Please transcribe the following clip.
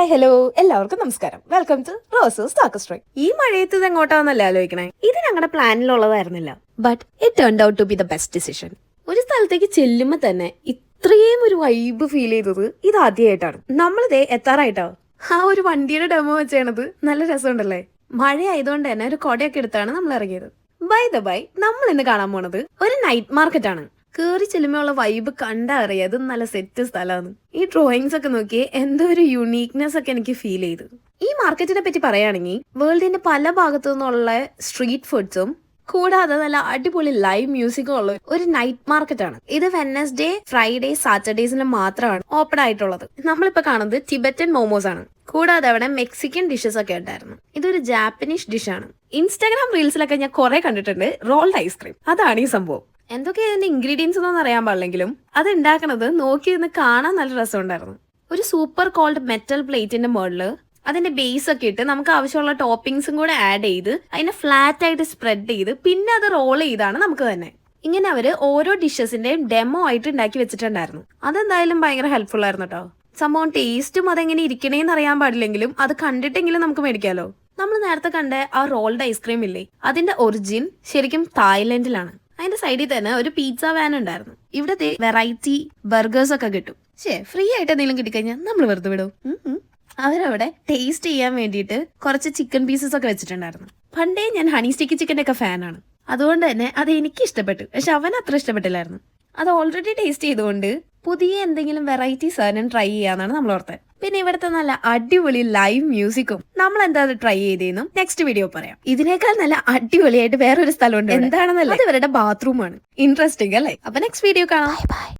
Hi hello എല്ലാവർക്കും നമസ്കാരം. Welcome to roses താക്കസ്ട്രൈ ഈ മഴയത്ത് ഇത് എങ്ങോട്ടാന്നല്ലേ ആലോചിക്കണേ? ഇത് ഞങ്ങളുടെ പ്ലാനിലുള്ളതായിരുന്നില്ല. But it turn out to be the best decision ഒരു സ്ഥലത്തേക്ക് ചെല്ലുമ്പോൾ തന്നെ ഇത്രയും ഒരു വൈബ് ഫീൽ ചെയ്തത് ഇത് ആദ്യമായിട്ടാണ് നമ്മളിതേ എത്താറായിട്ടോ? ആ ഒരു വണ്ടിയുടെ ഡെമോ വെച്ചാണത് നല്ല രസമുണ്ടല്ലേ? മഴ ആയതുകൊണ്ട് തന്നെ ഒരു കൊടയൊക്കെ എടുത്താണ് നമ്മൾ ഇറങ്ങിയത്. ബൈ ദ ബൈ നമ്മൾ ഇന്ന് കാണാൻ പോണത് ഒരു നൈറ്റ് മാർക്കറ്റ് ആണ്. കേറി ചെല്ലുമ്പോഴുള്ള വൈബ് കണ്ടാ അറിയാം. ഇത് നല്ല സെറ്റ് സ്ഥലമാണ്. ഈ ഡ്രോയിങ്സ് ഒക്കെ നോക്കിയേ എന്തോ ഒരു യുണീക്നെസ് ഒക്കെ എനിക്ക് ഫീൽ ചെയ്തു. ഈ മാർക്കറ്റിനെ പറ്റി പറയുകയാണെങ്കിൽ വേൾഡിന്റെ പല ഭാഗത്തു നിന്നുള്ള സ്ട്രീറ്റ് ഫുഡ്സും കൂടാതെ നല്ല അടിപൊളി ലൈവ് മ്യൂസിക്കും ഉള്ള ഒരു നൈറ്റ് മാർക്കറ്റ് ആണ്. ഇത് വെനസ്ഡേ ഫ്രൈഡേ സാറ്റർഡേസിന് മാത്രമാണ് ഓപ്പൺ ആയിട്ടുള്ളത്. നമ്മളിപ്പോ കാണുന്നത് ടിബറ്റൻ മോമോസ് ആണ്. കൂടാതെ അവിടെ മെക്സിക്കൻ ഡിഷസ് ഒക്കെ ഉണ്ടായിരുന്നു. ഇതൊരു ജാപ്പനീസ് ഡിഷാണ് ഇൻസ്റ്റാഗ്രാം റീൽസിലൊക്കെ ഞാൻ കുറെ കണ്ടിട്ടുണ്ട്. റോൾഡ് ഐസ്ക്രീം അതാണ് ഈ സംഭവം. എന്തൊക്കെ ഇതിന്റെ ഇൻഗ്രീഡിയൻസ് എന്നൊന്നും അറിയാൻ പാടില്ലെങ്കിലും അത് ഉണ്ടാക്കണത് നോക്കി നിന്ന് കാണാൻ നല്ല രസമുണ്ടായിരുന്നു. ഒരു സൂപ്പർ കോൾഡ് മെറ്റൽ പ്ലേറ്റിന്റെ മുകളിൽ അതിന്റെ ബേസ് ഒക്കെ ഇട്ട് നമുക്ക് ആവശ്യമുള്ള ടോപ്പിംഗ്സും കൂടെ ആഡ് ചെയ്ത് അതിനെ ഫ്ലാറ്റ് ആയിട്ട് സ്പ്രെഡ് ചെയ്ത് പിന്നെ അത് റോൾ ചെയ്താണ് നമുക്ക് തന്നെ. ഇങ്ങനെ അവർ ഓരോ ഡിഷസിന്റെയും ഡെമോ ആയിട്ട് ഉണ്ടാക്കി വെച്ചിട്ടുണ്ടായിരുന്നു. അതെന്തായാലും ഭയങ്കര ഹെൽപ്ഫുൾ ആയിരുന്നു കേട്ടോ സംഭവം ടേസ്റ്റും അതെങ്ങനെ ഇരിക്കണേന്ന് അറിയാൻ പാടില്ലെങ്കിലും അത് കണ്ടിട്ടെങ്കിലും നമുക്ക് മേടിക്കാലോ. നമ്മൾ നേരത്തെ കണ്ട ആ റോൾഡ് ഐസ്ക്രീം ഇല്ലേ? അതിന്റെ ഒറിജിൻ ശരിക്കും തായ്ലൻഡിലാണ്. അതിന്റെ സൈഡിൽ തന്നെ ഒരു പിസ്സ വാൻ ഉണ്ടായിരുന്നു. ഇവിടത്തെ വെറൈറ്റി ബർഗേഴ്സ് ഒക്കെ കിട്ടും. ശേ ഫ്രീ ആയിട്ട് എന്തെങ്കിലും കിട്ടിക്കഴിഞ്ഞാൽ നമ്മൾ വെറുതെ വിടും. അവരവിടെ ടേസ്റ്റ് ചെയ്യാൻ വേണ്ടിയിട്ട് കുറച്ച് ചിക്കൻ പീസസ് ഒക്കെ വെച്ചിട്ടുണ്ടായിരുന്നു. പണ്ടേ ഞാൻ ഹണി സ്റ്റിക്ക് ചിക്കന്റെ ഒക്കെ ഫാനാണ് അതുകൊണ്ട് തന്നെ അത് എനിക്ക് ഇഷ്ടപ്പെട്ടു. പക്ഷെ അവൻ അത്ര ഇഷ്ടപ്പെട്ടില്ലായിരുന്നു. അത് ഓൾറെഡി ടേസ്റ്റ് ചെയ്തുകൊണ്ട് പുതിയ എന്തെങ്കിലും വെറൈറ്റി സാധനം ട്രൈ ചെയ്യാന്നാണ് നമ്മൾ ഓർത്തത് പിന്നെ ഇവിടുത്തെ നല്ല അടിപൊളി ലൈവ് മ്യൂസിക്കും നമ്മൾ എന്താ ട്രൈ ചെയ്തേന്നും നെക്സ്റ്റ് വീഡിയോ പറയാം. ഇതിനേക്കാൾ നല്ല അടിപൊളിയായിട്ട് വേറൊരു സ്ഥലമുണ്ട് എന്താണെന്നല്ല? അത് ഇവരുടെ ബാത്റൂമാണ് ഇൻട്രസ്റ്റിംഗ് അല്ലേ? അപ്പൊ നെക്സ്റ്റ് വീഡിയോ കാണാം. ബൈ